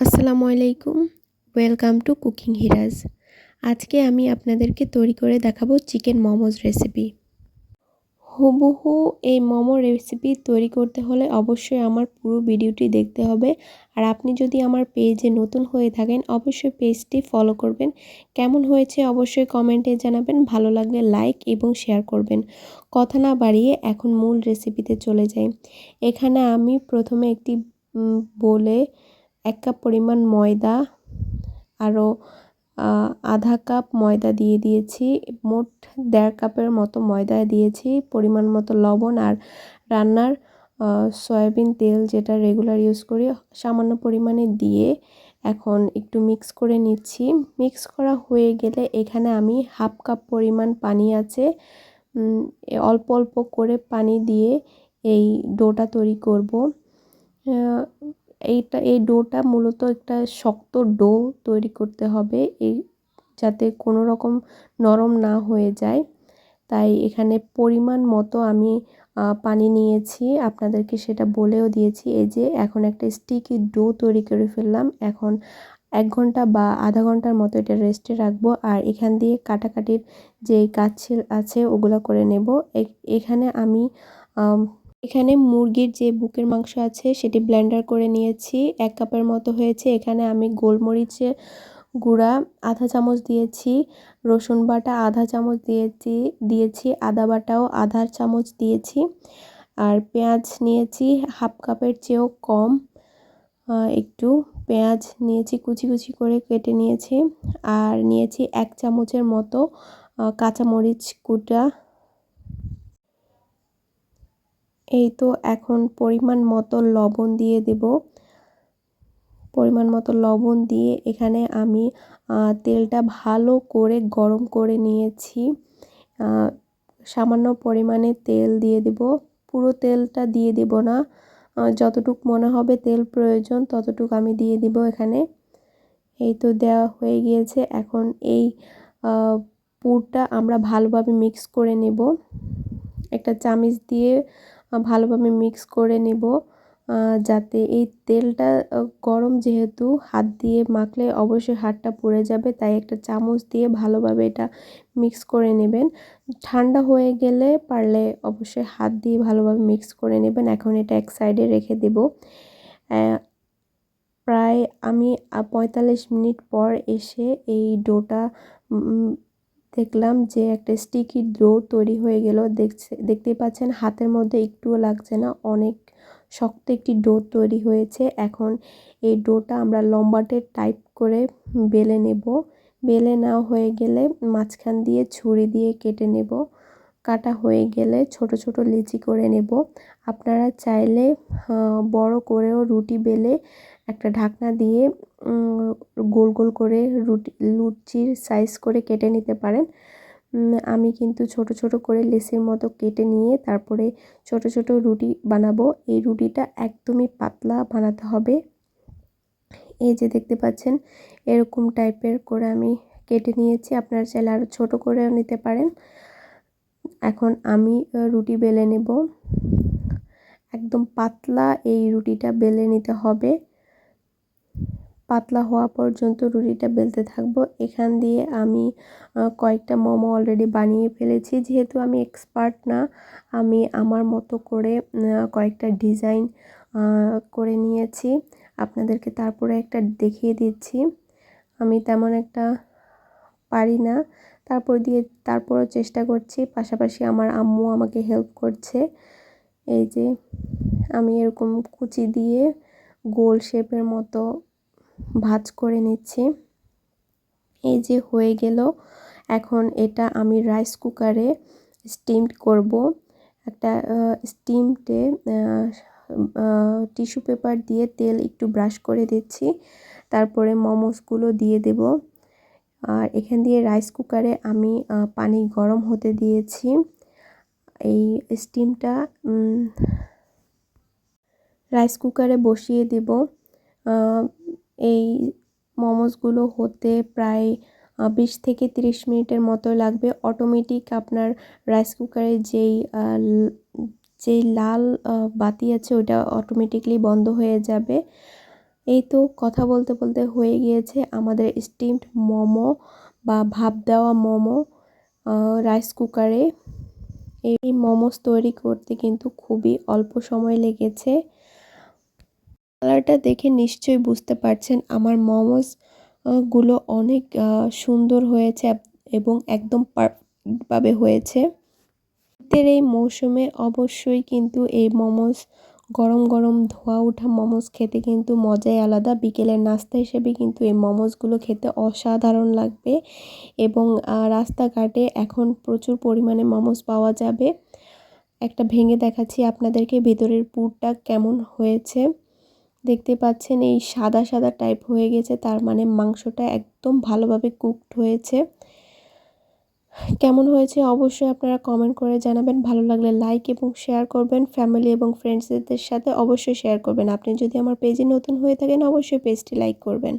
আসসালামু আলাইকুম। Welcome to cooking হিরাজ আজকে আমি আপনাদেরকে তৈরি করে দেখাবো চিকেন মোমোজ রেসিপি হুবহু এই মোমো রেসিপি তৈরি করতে হলে অবশ্যই আমার পুরো ভিডিওটি দেখতে হবে। আর আপনি যদি আমার পেজে নতুন হয়ে থাকেন, অবশ্যই পেজটি ফলো করবেন। কেমন হয়েছে অবশ্যই কমেন্টে জানাবেন। ভালো লাগলে লাইক এবং শেয়ার করবেন। কথা না বাড়িয়ে এখন মূল রেসিপিতে চলে যাই। এখানে আমি প্রথমে একটি বলে এক কাপ পরিমাণ ময়দা আরও আধা কাপ ময়দা দিয়ে দিয়েছি। মোট দেড় কাপের মতো ময়দা দিয়েছি, পরিমাণ মতো লবণ আর রান্নার সয়াবিন তেল যেটা রেগুলার ইউজ করি, সামান্য পরিমাণে দিয়ে এখন একটু মিক্স করে নিচ্ছি। মিক্স করা হয়ে গেলে এখানে আমি হাফ কাপ পরিমাণ পানি আছে। অল্প অল্প করে পানি দিয়ে এই ডোটা তৈরি করব। এইটা, এই ডোটা মূলত একটা শক্ত ডো তৈরি করতে হবে। এই, যাতে কোনো রকম নরম না হয়ে যায়। তাই এখানে পরিমাণ মতো আমি পানি নিয়েছি। আপনাদেরকে সেটা বলেও দিয়েছি। এই যে এখন একটা স্টিকি ডো তৈরি করে ফেললাম। এখন এক ঘণ্টা বা আধা ঘণ্টার মতো এটা রেস্টে রাখব। আর এখান দিয়ে কাটাকাটির যে কাজ আছে, ওগুলো করে নেব। এখানে আমি এখানে মুরগির যে বুকের মাংস আছে সেটি ব্লেন্ডার করে নিয়েছি। এক কাপের মতো হয়েছে। এখানে আমি গোলমরিচের গুঁড়া আধা চামচ দিয়েছি, রসুন বাটা আধা চামচ দিয়েছি দিয়েছি আদা বাটাও আধা চামচ দিয়েছি। আর পেঁয়াজ নিয়েছি হাফ কাপের চেয়েও কম। একটু পেঁয়াজ নিয়েছি, কুচি কুচি করে কেটে নিয়েছি। আর নিয়েছি এক চামচের মতো কাঁচামরিচ কুটা এই তো এখন পরিমাণ মতো লবণ দিয়ে দেব। পরিমাণ মতো লবণ দিয়ে এখানে আমি তেলটা ভালো করে গরম করে নিয়েছি। সামান্য পরিমাণে তেল দিয়ে দেব। পুরো তেলটা দিয়ে দেব না। যতটুক মনে হবে তেল প্রয়োজন ততটুক আমি দিয়ে দিব এখানে। এই তো দেওয়া হয়ে গিয়েছে। এখন এই পুরটা আমরা ভালোভাবে মিক্স করে নেব। একটা চামিচ দিয়ে ভালোভাবে মিক্স করে নেব যাতে এই তেলটা গরম যেহেতু হাত দিয়ে মাখলে অবশ্যই হাতটা পুড়ে যাবে, তাই একটা চামচ দিয়ে ভালোভাবে এটা মিক্স করে নেবেন। ঠান্ডা হয়ে গেলে পারলে অবশ্যই হাত দিয়ে ভালোভাবে মিক্স করে নেবেন। এখন এটা এক সাইডে রেখে দেব। প্রায় আমি পঁয়তাল্লিশ মিনিট পর এসে এই ডোটা দেখলাম যে একটা স্টিকি ডো তৈরি হয়ে গেল। দেখছে, দেখতেই পাচ্ছেন হাতের মধ্যে একটুও লাগছে না, অনেক শক্ত একটি ডো তৈরি হয়েছে। এখন এই ডোটা আমরা লম্বাটে টাইপ করে বেলে নেব। বেলে নেওয়া হয়ে গেলে মাঝখান দিয়ে ছুরি দিয়ে কেটে নেব। কাটা হয়ে গেলে ছোট ছোট লিচি করে নেব। আপনারা চাইলে বড় করেও রুটি বেলে একটা ঢাকনা দিয়ে গোল গোল করে রুটি, লুচির সাইজ করে কেটে নিতে পারেন। আমি কিন্তু ছোট ছোট করে লেসের মতো কেটে নিয়ে তারপরে ছোট ছোট রুটি বানাবো। এই রুটিটা একদমই পাতলা বানাতে হবে। এই যে দেখতে পাচ্ছেন, এরকম টাইপের করে আমি কেটে নিয়েছি। আপনারা চাইলে আরও ছোটো করেও নিতে পারেন। এখন আমি রুটি বেলে নেব। একদম পাতলা এই রুটিটা বেলে নিতে হবে। পাতলা হওয়া পর্যন্ত রুটিটা বেলতে থাকব। এখান দিয়ে আমি কয়েকটা মোমো অলরেডি বানিয়ে ফেলেছি। যেহেতু আমি এক্সপার্ট না, আমি আমার মতো করে কয়েকটা ডিজাইন করে নিয়েছি। আপনাদেরকে তারপরে একটা দেখিয়ে দিচ্ছি। আমি তেমন একটা পারি না। তারপর দিয়ে, তারপরও চেষ্টা করছি। পাশাপাশি আমার আম্মু আমাকে হেল্প করছে। এই যে, আমি এরকম কুচি দিয়ে গোল শেপের মতো ভাজ করে নিচ্ছি। এই যে হয়ে গেল। এখন এটা আমি রাইস কুকারে স্টিমড করব। একটা স্টিমটে টিস্যু পেপার দিয়ে তেল একটু ব্রাশ করে দিচ্ছি। তারপরে মোমোসগুলো দিয়ে দেব। আর এখান দিয়ে রাইস কুকারে আমি পানি গরম হতে দিয়েছি। এই স্টিমটা রাইস কুকারে বসিয়ে দেব। এই মোমোসগুলো হতে প্রায় বিশ থেকে তিরিশ মিনিটের মতো লাগবে। অটোমেটিক আপনার রাইস কুকারে যেই যেই লাল বাতি আছে ওটা অটোমেটিকলি বন্ধ হয়ে যাবে। এই তো কথা বলতে বলতে হয়ে গিয়েছে আমাদের স্টিমড মোমো বা ভাপ দেওয়া মোমো রাইস কুকারে। এই মোমোস তৈরি করতে কিন্তু খুবই অল্প সময় লেগেছে। কালারটা দেখে নিশ্চয়ই বুঝতে পারছেন, আমার মোমোসগুলো অনেক সুন্দর হয়েছে এবং একদম পারফেক্টভাবে হয়েছে। শীতের এই মৌসুমে অবশ্যই কিন্তু এই মোমোস, গরম গরম ধোয়া ওঠা মোমোস খেতে কিন্তু মজাই আলাদা। বিকেলের নাস্তা হিসেবে কিন্তু এই মোমোসগুলো খেতে অসাধারণ লাগবে এবং রাস্তাঘাটে এখন প্রচুর পরিমাণে মোমোস পাওয়া যাবে। একটা ভেঙে দেখাচ্ছি আপনাদেরকে, ভেতরের পুরটা কেমন হয়েছে। দেখতে পাচ্ছেন এই সাদা সাদা টাইপ হয়ে গেছে। তার মানে মাংসটা একদম ভালোভাবে কুকড হয়েছে। কেমন হয়েছে অবশ্যই আপনারা কমেন্ট করে জানাবেন। ভালো লাগলে লাইক এবং শেয়ার করবেন। ফ্যামিলি এবং ফ্রেন্ডসদের সাথে অবশ্যই শেয়ার করবেন। আপনি যদি আমার পেজে নতুন হয়ে থাকেন, অবশ্যই পেজটি লাইক করবেন।